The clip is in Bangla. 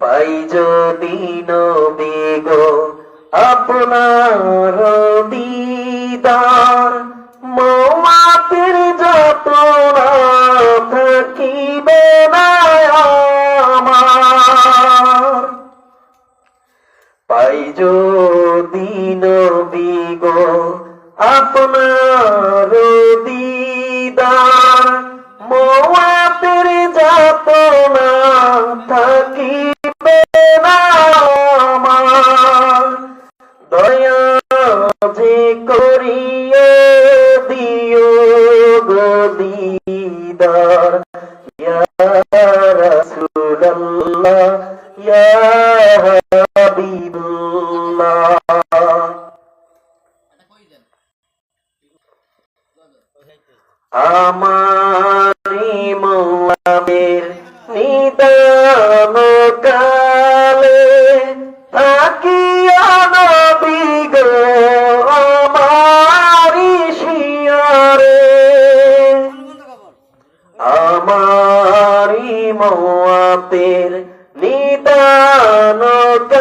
পাই যদি নবী গো আপনার দিদার পাই যদি নবী আপনার দিদার, মৌয়াতের যাত না থাকিবে না দয়া যে করিয়ে দিও গো আমারি নিদান কালে থাকিয়া নবী গো আমারি শিয়ারে আমারি মোয়াতের নিদান কালে